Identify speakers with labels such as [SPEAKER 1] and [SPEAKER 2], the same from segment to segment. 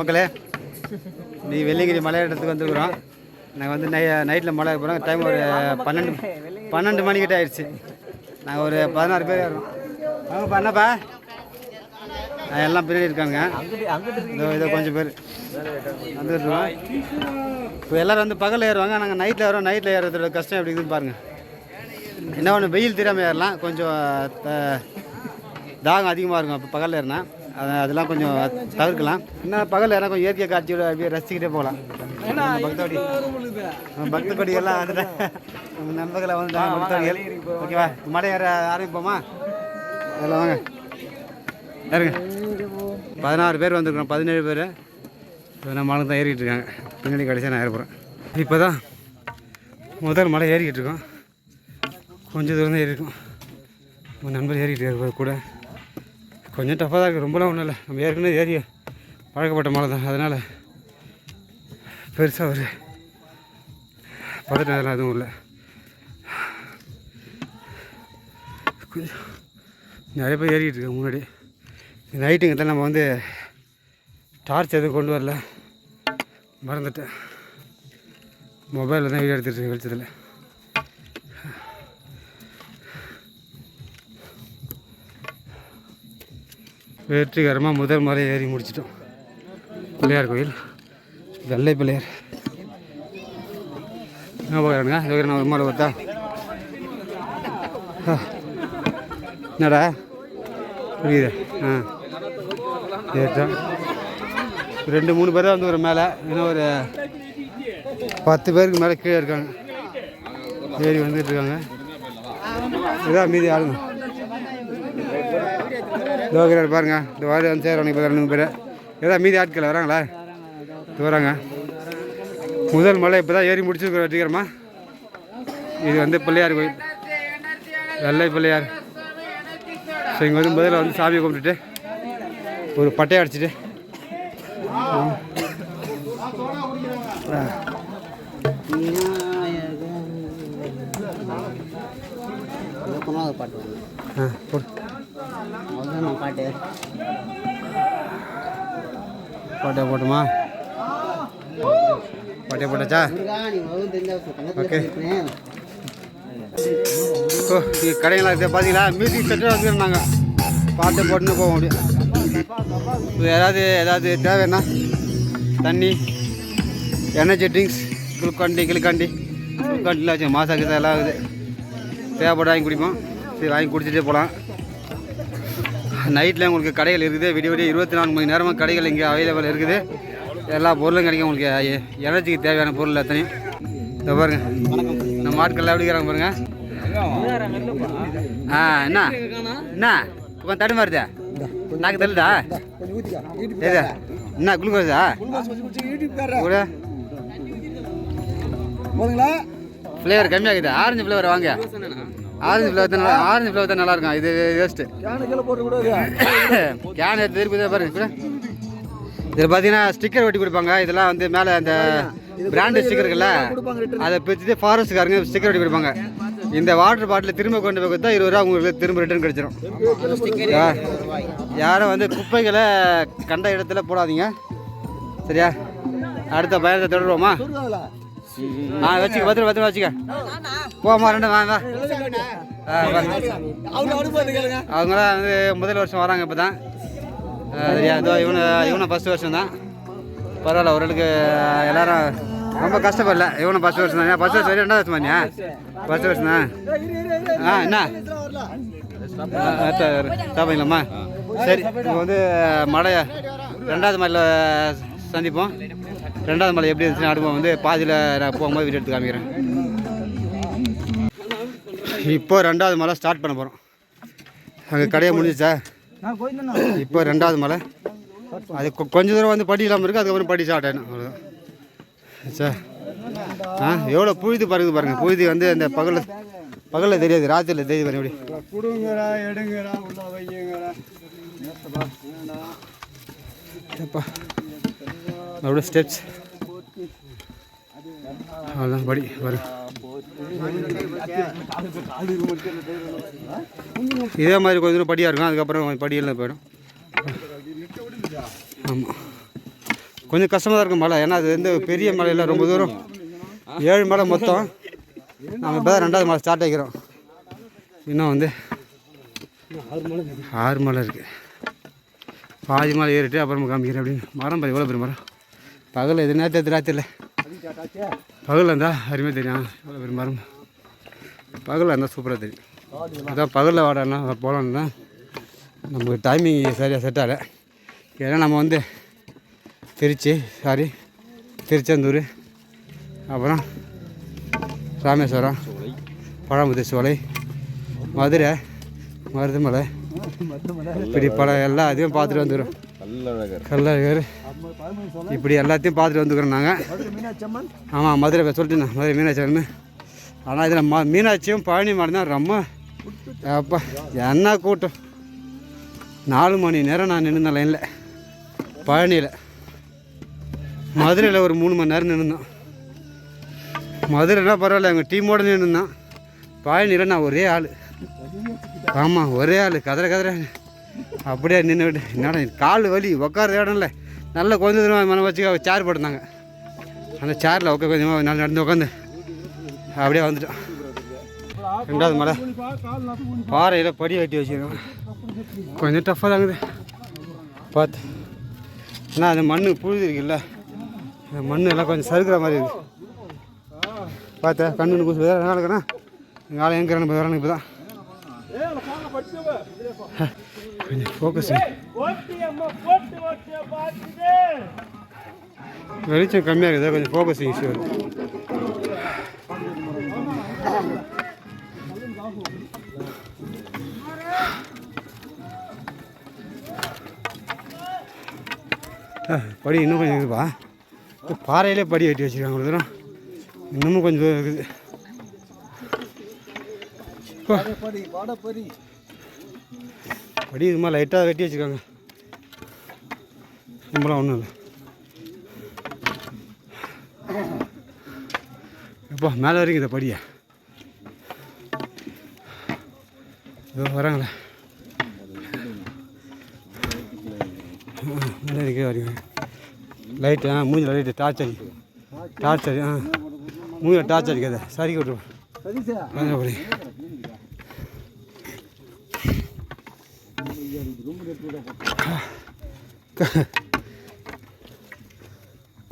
[SPEAKER 1] மக்களே நீ வெள்ளிகிரி மலையிடத்துக்கு வந்துருக்குறோம். நாங்கள் வந்து நை நைட்டில் மலை போகிறோம் டைம் ஒரு பன்னெண்டு பன்னெண்டு மணிக்கிட்ட ஆயிடுச்சு. நாங்கள் ஒரு பதினாறு பேர் வரோம் அவங்க என்னப்பா? எல்லாம் பின்னாடி இருக்காங்க இதோ இதோ கொஞ்சம் பேர் வந்துருக்கோம் இப்போ எல்லோரும் வந்து பகலில் ஏறுவாங்க. நாங்கள் நைட்டில் ஏறோம் நைட்டில் ஏறுறதோட கஷ்டம் எப்படி இருக்குதுன்னு பாருங்கள் என்ன ஒன்று வெயில் தெரியாமல் ஏறலாம். கொஞ்சம் த- தாகம் அதிகமாக இருக்கும். அப்போ பகலில் ஏறினா. அதெல்லாம் கொஞ்சம் தவிர்க்கலாம். இன்னும் பகல் ஏறினா கொஞ்சம் இயற்கை காட்சியோட அப்படியே ரசிச்சுக்கிட்டே போகலாம். பக்தோடி பக்த எல்லாம் வந்துட்டேன் நம்ம நண்பர்களை வந்துட்டாங்க பக்தோடிகள் ஓகேவா? மலை ஏற ஆரம்பிப்போமா? அதில் வாங்க. ஏறுங்க பதினாறு பேர் வந்திருக்கிறோம். பதினேழு பேர். நம்ம ஆளுங்க தான் ஏறிக்கிட்டு இருக்காங்க. பின்னாடி கடைசியாக நான் ஏற போகிறேன் இப்போ தான் முதல் மலை ஏறிக்கிட்டு இருக்கோம். கொஞ்சம் தூரம் தான் ஏறி இருக்கும் நம்ம நண்பர் ஏறிக்கிட்டு இருக்காரு கூட. கொஞ்சம் டஃப்பாக தான் இருக்குது ரொம்பலாம் ஒன்றும் இல்லை. நம்ம ஏற்கனவே ஏறி பழக்கப்பட்ட மலை தான். அதனால் பெருசாக ஒரு பதட்டம் அதெல்லாம் எதுவும் இல்லை. கொஞ்சம் நிறைய பேர் ஏறிக்கிட்டு இருக்கேன் முன்னாடி. நைட்டுங்க தான் நம்ம வந்து டார்ச் எதுவும் கொண்டு வரல. மறந்துட்டேன். மொபைலில் தான் வீடியோ எடுத்துகிட்டு இருக்கேன் வெளிச்சத்தில். வெற்றிகரமாக முதல் மலை ஏறி முடிச்சிட்டோம். பிள்ளையார் கோயில். வெள்ளை பிள்ளையார். என்ன பார்க்குறானுங்க இதுவரை நான் ஒரு மலை பார்த்தா என்னடா? புரியுது. ஆ. ஏற்றம் ரெண்டு மூணு பேர் தான் வந்து ஒரு மேலே. இன்னும் ஒரு பத்து பேருக்கு மேலே கீழே இருக்காங்க. ஏறி வந்துட்டுருக்காங்க இதான் மீதி ஆளுங்க. தோக்கிறார் பாருங்க. இந்த வாரி வந்து சேரணும் இப்போ ரெண்டு பேர். ஏதாவது மீதி ஆட்கள் வராங்களா? வராங்க. முதல் மலை இப்போ தான் ஏறி முடிச்சிருக்கிற வெற்றிகரமா. இது வந்து பிள்ளையார் கோயில். வெள்ளை பிள்ளையார். ஸோ இங்கே வந்து முதல்ல வந்து சாமியை கும்பிட்டுட்டு ஒரு பட்டையை அடிச்சிட்டு.
[SPEAKER 2] பாட்டு
[SPEAKER 1] ஆ
[SPEAKER 2] நம்ம பாட்டு.
[SPEAKER 1] பட்டையை போட்டுமா? பட்டையை போட்டாச்சா? ஓகே. ஓ இங்கே கடைங்களாம் இருக்குது பார்த்தீங்களா மியூசிக் செட்டு வந்துருந்தாங்க பாட்டு போட்டுன்னு போக முடியும். ஏதாவது ஏதாவது தேவைன்னா தண்ணி எனர்ஜி ட்ரிங்க்ஸ் குளுக்காண்டி கிளுக்காண்டி குளுக்காண்டிலாம் வச்சு மாசாக்கு எல்லாம் இருக்குது. தேவைப்பட வாங்கி குடிப்போம். சரி வாங்கி குடிச்சிட்டே போகலாம். நைட்டில் உங்களுக்கு கடைகள் இருக்குது. விடிய விடிய இருபத்தி நாலு மணி நேரமாக கடைகள் இங்கே அவைலபிள் இருக்குது. எல்லா பொருளும் கிடைக்கும் உங்களுக்கு. எனர்ஜிக்கு தேவையான பொருள் எத்தனையும் இந்த பாருங்க. நம்ம ஆட்கள் எப்படி இருக்கிறாங்க பாருங்க. ஆ என்ன? என்ன? கொஞ்சம் தடு மாறுதா நாக்கு தள்ளுதா? ஏதா என்ன குளுக்கோஸா? கூட? ஃப்ளேவர் கம்மியாகுது? ஆரஞ்சு ஃப்ளேவர் வாங்க. ஆரஞ்சு ஃப்ளேவர் தான் நல்லா ஆரஞ்சு ஃப்ளேவர் தான் நல்லா இருக்கும் இது வேஸ்ட்டு கேன் எடுத்து திருப்பி தான் பாருங்க இதில் பார்த்தீங்கன்னா ஸ்டிக்கர் ஒட்டி கொடுப்பாங்க. இதெல்லாம் வந்து மேலே அந்த பிராண்டு ஸ்டிக்கர் இருக்குல்ல அதை பிரிச்சுட்டு ஃபாரஸ்ட்காரங்க ஸ்டிக்கர் ஒட்டி கொடுப்பாங்க. இந்த வாட்டர் பாட்டில் திரும்ப கொண்டு போய் கொடுத்தா இருபது ரூபா உங்களுக்கு திரும்ப ரிட்டர்ன் கிடச்சிரும். யா- யாரும் வந்து குப்பைகளை கண்ட இடத்துல போடாதீங்க. சரியா? அடுத்த பயணத்தை தொடருவோமா? ஆ வச்சுக்க பத்திரம் பத்திரம் வச்சுக்க. போமா ரெண்டு வாங்க வா. அவங்களாம் வந்து முதல் வருஷம் வராங்க இப்போ தான் சரியா இதோ இவனு இவனை ஃபஸ்ட் வருஷம் தான் பரவாயில்ல ஓரளவுக்கு எல்லாரும் ரொம்ப கஷ்டப்படல. இவனும் ஃபஸ்ட் வருஷம் தான் ஃபஸ்ட் வருஷம் ரெண்டாவது வருஷம் பண்ணியா ஃபஸ்ட் வருஷம் தான் ஆ என்ன சாப்பிடலாமா சரி இப்போ வந்து மழை ரெண்டாவது மலையில் சந்திப்போம். ரெண்டாவது மலை எப்படி இருந்துச்சுன்னு அடுப்போம் வந்து பாதியில் நான் போகும்போது வீடியோ எடுத்து காமிக்கிறேன். இப்போ ரெண்டாவது மலை ஸ்டார்ட் பண்ண போகிறோம் அங்கே கடையை முடிஞ்சிச்சா? இப்போ ரெண்டாவது மலை. அது கொ- கொஞ்ச தூரம் வந்து படி இல்லாமல் இருக்குது அதுக்கப்புறம் படி ஸ்டார்ட் ஆகிடும் அவ்வளோதான் சார் ஆ எவ்வளோ புழுதி பாருங்க பாருங்க. புழுதி வந்து அந்த பகலில் பகலில் தெரியாது ராத்திரியில் தெரியுது பாருங்க எப்படி.
[SPEAKER 2] புடுங்கடா
[SPEAKER 1] அப்படியே ஸ்டெப்ஸ் அதான் படி வரும் இதே மாதிரி கொஞ்சம் தூரம் படியாக இருக்கும் அதுக்கப்புறம் படியெல்லாம் போயிடும். ஆமாம் கொஞ்சம் கஷ்டமாக தான் இருக்கும் மலை ஏன்னா அது வந்து பெரிய மலையில் ரொம்ப தூரம். ஏழு மலை மொத்தம். நம்ம இப்போ தான் ரெண்டாவது மலை ஸ்டார்ட் ஆகிக்கிறோம். இன்னும் வந்து ஆறு மலை இருக்குது பாதி மலை ஏறிட்டு அப்புறமா காமிக்கிறேன் அப்படின்னு. மரம் பாரு எவ்வளோ பெரிய மரம்? பகல் எது நேரத்தை ராத்திரில பகலில் இருந்தால் அருமையாக தெரியும். எவ்வளோ பெரிய மரம் பகலில் இருந்தால் சூப்பராக தெரியும். அதான் பகலில் வாடனா போகலான்னா நமக்கு டைமிங் சரியாக செட் ஆகலை. ஏன்னா நம்ம வந்து திருச்சி சாரி திருச்செந்தூர் அப்புறம் ராமேஸ்வரம் பழமுதிர் சோலை மதுரை மருதமலை இப்படி பல எல்லா இதையும் பார்த்துட்டு வந்துக்கிறோம் கல்லழகர் இப்படி எல்லாத்தையும் பார்த்துட்டு வந்துக்கிறோம் நாங்கள் ஆமாம் மதுரை சொல்லிட்டேன் மதுரை மீனாட்சி ஆனால் இதில் ம மீனாட்சியும் பழனி மாடு தான் ரொம்ப அப்பா என்ன கூட்டம். நாலு மணி நேரம் நான் நின்றுந்தேன் லைனில் பழனியில். மதுரையில் ஒரு மூணு மணி நேரம் நின்றுந்தோம் மதுரைலாம் பரவாயில்ல எங்கள் டீமோடு நின்றுந்தான் பழனியில் நான் ஒரே ஆள். ஆமாம் ஒரே ஆள். கதற கதற. அப்படியே நின்றுட்டு என்னடா கால் வலி உட்கார இடம் இல்லை நல்ல கொஞ்சம் தூரம் மனம் வச்சு சேர் போட்டிருந்தாங்க. அந்த சேரில் உட்கா கொஞ்சமாக நல்லா நடந்து உட்காந்து அப்படியே வந்துட்டோம். ரெண்டாவது மலை. பாறையில் படி வெட்டி வச்சுருக்கோம். கொஞ்சம் டஃப்பாக தாங்குது பார்த்து ஏன்னா அந்த மண் புழுது இருக்குல்ல. அந்த மண் எல்லாம் கொஞ்சம் சறுக்கிற மாதிரி இருக்குது. பார்த்தேன் கண்ணு கூசு வேறு என்ன நடக்கிறேன் எங்கே போய் வரணும் இப்போ தான் கொஞ்சம் ஃபோக்கஸ் வெளிச்சம் கம்மியாக இருக்குது கொஞ்சம் ஃபோக்கஸிங் இஷ்யூ வருது ஆ, படி இன்னும் கொஞ்சம் இருக்குப்பா பாறையிலே படி வெட்டி வச்சுருக்காங்க ஒரு தூரம் இன்னமும் கொஞ்சம் இருக்குது.
[SPEAKER 2] படி
[SPEAKER 1] இதுமா லைட்டாக வெட்டி வச்சுருக்காங்க ரொம்பலாம் ஒன்றும் இல்லை. எப்பா மேலே வரைக்கும் இந்த படியா. இதோ வராங்களே மேலே இருக்கே வரீங்க லைட்டு ஆ மூஞ்சில் லைட்டு டார்ச் அடி. டார்ச் அடி ஆ. மூஞ்சில் டார்ச் அடிக்காத. சரி விட்டுருவோம்
[SPEAKER 2] சரிசா
[SPEAKER 1] கொஞ்சம் படி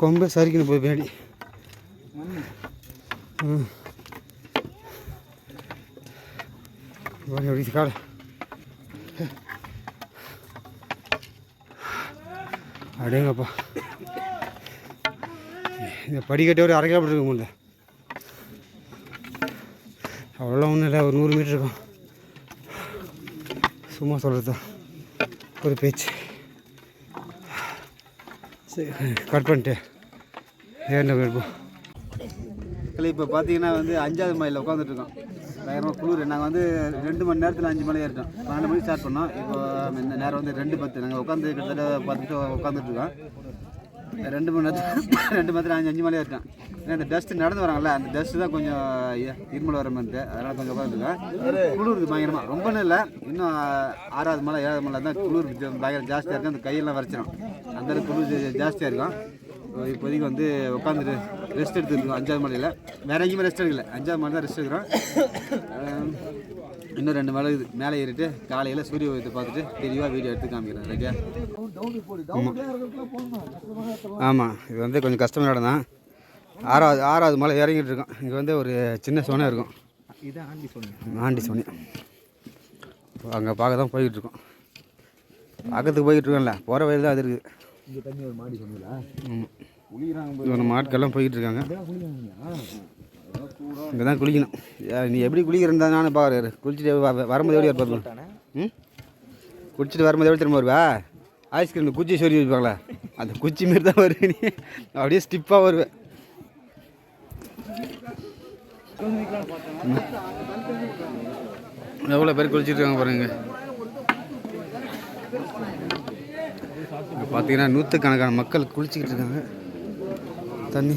[SPEAKER 1] கொம்பை சரிக்கணும் போய் பின்னாடி எப்படி கால அடேங்கப்பா. இந்த படிக்கட்டே ஒரு அரை கிலோமீட்டர் இருக்கும் முடியல அவ்வளோ ஒன்றும் இல்லை ஒரு நூறு மீட்டர் இருக்கும். சும்மா சொல்கிறது தான் ஒரு பேச்சு. சரி கட் பண்ணிட்டு. ஏறின போயிருப்போம் இல்லை இப்போ பார்த்தீங்கன்னா வந்து அஞ்சாவது மலையில் உட்காந்துட்ருக்கோம் பயங்கரமாக குளிர். நாங்கள் வந்து ரெண்டு மணி நேரத்தில் அஞ்சு மணி ஏறிட்டோம். பன்னெண்டு மணிக்கு ஸ்டார்ட் பண்ணோம். இப்போ இந்த நேரம் வந்து ரெண்டு பத்து. நாங்கள் உட்காந்து கிட்டத்தட்ட பத்து உட்காந்துட்ருக்கோம் ரெண்டு மணி நேரத்தில் ரெண்டு மணி நேரத்தில் அஞ்சு அஞ்சு மலையாக இருக்கான். ஏன்னா இந்த டஸ்ட்டு நடந்து வராங்கல்ல அந்த டஸ்ட்டு தான் கொஞ்சம் இருமலை இருமல் வர மாதிரி அதனால் கொஞ்சம் உட்காந்துருக்கேன் குளிருக்கு பயங்கரமாக ரொம்பன்னு இல்லை இன்னும் ஆறாவது மலை ஏழாவது மலை தான் குளிர் பயங்கர ஜாஸ்தியாக இருக்கும் அந்த கையெல்லாம் வரைச்சிடும் அந்த அளவுக்கு குளிர் ஜாஸ்தியாக இருக்கும். இப்போதைக்கு வந்து உட்காந்துட்டு ரெஸ்ட் எடுத்துருக்கோம் அஞ்சாவது மலையில். வேற எங்கேயுமே ரெஸ்ட் எடுக்கல. அஞ்சாவது மலை தான் ரெஸ்ட் எடுக்கிறோம். இன்னும் ரெண்டு மலை இருக்குது மேலே ஏறிட்டு காலையில் சூரிய உதயத்தை பார்த்துட்டு தெளிவாக வீடியோ எடுத்து காமிக்கிறேன் ரைட்டா ஆமாம் இது வந்து கொஞ்சம் கஷ்டமான இடம் தான். ஆறாவது ஆறாவது மலை இறங்கிட்டு இருக்கோம் இங்கே வந்து ஒரு சின்ன சோனை இருக்கும்.
[SPEAKER 2] இதான் ஆண்டி சொன்னேன்
[SPEAKER 1] ஆண்டி சோனி. அங்கே பார்க்க தான் போய்கிட்டு இருக்கோம். பார்க்கறதுக்கு போய்கிட்டு இருக்கோம்ல. போகிற வயது தான் அது இருக்குது
[SPEAKER 2] இங்கே தண்ணி ஒரு மாடி சொன்னீங்களா?
[SPEAKER 1] ஆமாம் மாட்கெல்லாம் போய்கிட்டு இருக்காங்க. இங்கே தான் குளிக்கணும் நீ எப்படி குளிக்கிறதா நானும் பார்க்குறாரு குளிச்சுட்டு வரும்போது எப்படி இருப்பாரு ம்? குளிச்சுட்டு வரும்போது எப்படி திரும்ப வருவா ஐஸ்கிரீம் குச்சி சொறி வைப்பாங்களா. அந்த குச்சி மாரி தான் வருவே நீ. அப்படியே ஸ்டிப்பாக வருவேன் எவ்வளோ பேர் குளிச்சுருக்காங்க இருக்காங்க பாருங்க. பார்த்தீங்கன்னா நூற்றுக்கணக்கான மக்கள் குளிச்சுக்கிட்டு இருக்காங்க. தண்ணி.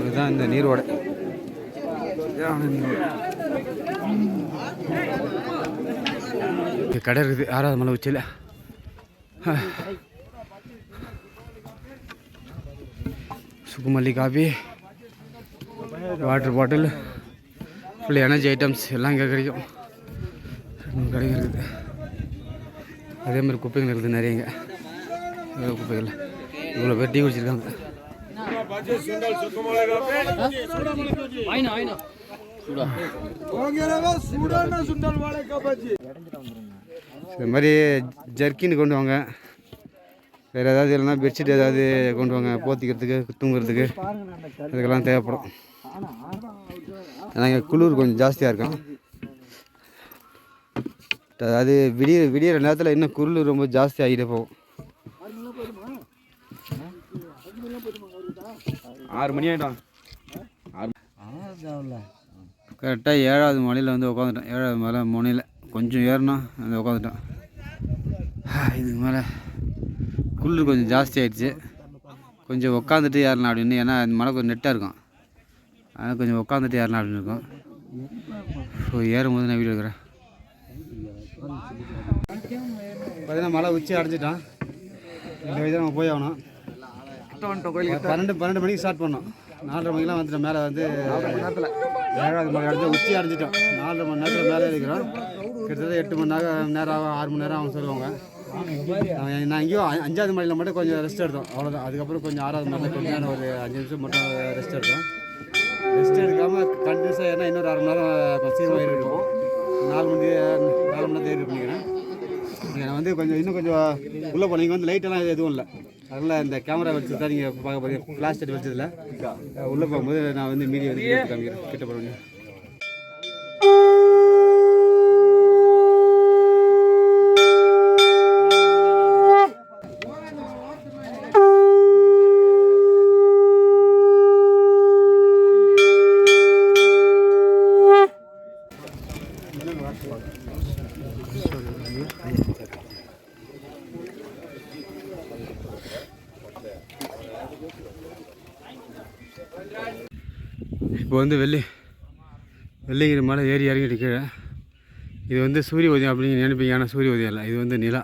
[SPEAKER 1] இதுதான் இந்த நீரோடை கடை இருக்குது ஆறாவது மலை உச்சியில். சுக்குமல்லி coffee water bottle full energy items எல்லாம் இங்கே கிடைக்கும். ரெண்டு இருக்குது. அதே மாதிரி குப்பைகள் இருக்குது நிறைய இங்கே. குப்பைகள் இவ்வளோ பேர் டீ குடிச்சிருக்காங்க. இது மாதிரி ஜர்க்கின் கொண்டு வாங்க. வேறு ஏதாவது இல்லைன்னா பெட்ஷீட் ஏதாவது கொண்டு வாங்க போத்திக்கிறதுக்கு தூங்குறதுக்கு. அதுக்கெல்லாம் தேவைப்படும். ஏன்னா இங்கே குளிர் கொஞ்சம் ஜாஸ்தியாக இருக்கும். அதாவது விடிய விடியிற நேரத்தில் இன்னும் குளிர் ரொம்ப ஜாஸ்தி ஆகிட்டே போகும்.
[SPEAKER 3] ஆறு மணி ஆகிட்டோம்
[SPEAKER 1] கரெக்டாக ஏழாவது மலையில் வந்து உட்காந்துட்டேன் ஏழாவது மலை முனையில். கொஞ்சம் ஏறினா அந்த உட்காந்துட்டேன் இதுக்கு மேலே குளிர் கொஞ்சம் ஜாஸ்தி ஆயிடுச்சு. கொஞ்சம் உட்காந்துட்டு ஏறலாம் அப்படின்னு. ஏன்னா அந்த மலை கொஞ்சம் நெட்டாக இருக்கும். அதனால் கொஞ்சம் உட்காந்துட்டு ஏறலாம் அப்படின்னு இருக்கும். ஸோ ஏறும்போது நான் வீடியோ எடுக்கிறேன் பார்த்தீங்கன்னா மலை உச்சி அடைஞ்சிட்டான். இந்த வயதில் நம்ம போய் ஆகணும். பன்னெண்டு பன்னெண்டு மணிக்கு ஸ்டார்ட் பண்ணோம். நாலரை மணிக்கெலாம் வந்துட்டோம். மேலே வந்து ஏழாவது மணி அடைஞ்சு உச்சி அடைஞ்சிட்டோம். நாலரை மணி நேரத்தில் மேலே இருக்கிறோம். கிட்டத்தட்ட எட்டு மணி நேரம் நேரம் ஆகும் ஆறு மணி நேரம் ஆகும் சொல்லுவாங்க. நான் எங்கேயோ அ- அஞ்சாவது மணியில் மட்டும் கொஞ்சம் ரெஸ்ட் எடுத்தோம். அவ்வளோதான் அதுக்கப்புறம் கொஞ்சம் ஆறாவது மணியில் கொஞ்சம் நேரம் ஒரு அஞ்சு நிமிஷம் மட்டும் ரெஸ்ட் எடுத்தோம். ரெஸ்ட் எடுக்காமல் கண்டினியூஸாக ஏன்னா இன்னொரு அரை மணி நேரம் சீக்கிரம் ஏறி இருக்கும். நாலு மணி நாலு மணி நேரத்தை ஏறி பண்ணிக்கிறேன் வந்து கொஞ்சம் இன்னும் கொஞ்சம் உள்ளே போனீங்க வந்து லைட்டெல்லாம் எதுவும் இல்லை. அதனால் இந்த கேமரா வச்சு தான் நீங்கள் பார்க்க போகிறீங்க ஃப்ளாஷ் லைட் வச்சதில். உள்ளே போகும்போது நான் வந்து மீடியா வந்து காமிக்கிறேன். கிட்ட போகிறேன் வந்து வெள்ளி வெள்ளிங்கிற மலை ஏறி இறங்கிட்டு கீழே. இது வந்து சூரிய உதயம் அப்படின்னு நினைப்பீங்க. ஆனால் சூரிய உதயம் இல்லை. இது வந்து நிலா.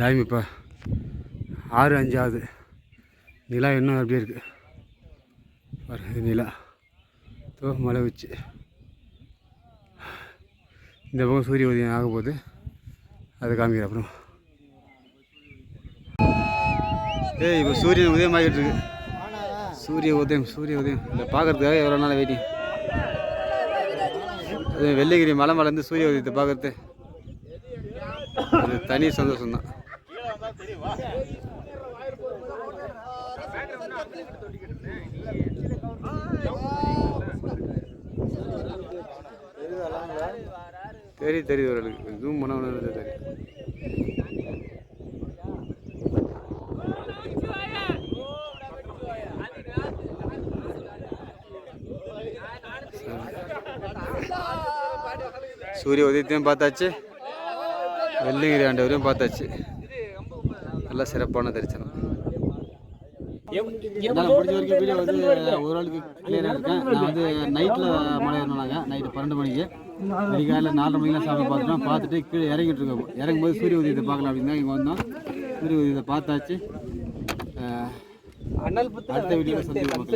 [SPEAKER 1] டைம் இப்போ ஆறு அஞ்சாவது. நிலா இன்னும் அப்படியே இருக்குது பாருங்க இது நிலா. தோ மலை வச்சு. இந்த பக்கம் சூரிய உதயம் ஆக போகுது. அதை காமிக்கிற அப்புறம். ஏய் இப்போ சூரியன் உதயமாகிட்டு இருக்கு. சூரிய உதயம் சூரிய உதயம். இதை பார்க்கறதுக்காக எவ்வளோ நாள் வெயிட்டிங்? அது வெள்ளிகிரி மலை மலர்ந்து சூரிய உதயத்தை பார்க்கறது அது தனி சந்தோஷம் தான் தெரியுது தெரியுது ஓரளவுக்கு ஜூம் பண்ண தெரியும் சூரிய உதயத்தையும் பார்த்தாச்சு. வெள்ளிங்கிரி ஆண்டவரையும் பார்த்தாச்சு. நல்லா சிறப்பான தரிசனம். என்னால் முடிஞ்ச வரைக்கும் வீடியோ வந்து ஓரளவுக்கு கிளியராக இருக்கேன். நான் வந்து நைட்டில் மலை ஏறணும் நாங்கள் நைட்டு பன்னெண்டு மணிக்கு. அதிகாலையில் நாலரை மணிக்கெலாம் சாமி பார்த்துட்டோம். பார்த்துட்டு கீழே இறங்கிட்டு இருக்கோம். இறங்கும்போது சூரிய உதயத்தை பார்க்கலாம் அப்படின்னு தான் இங்கே வந்தோம். சூரிய உதயத்தை பார்த்தாச்சு. அடுத்த வீடியோவில் சந்திப்போம்.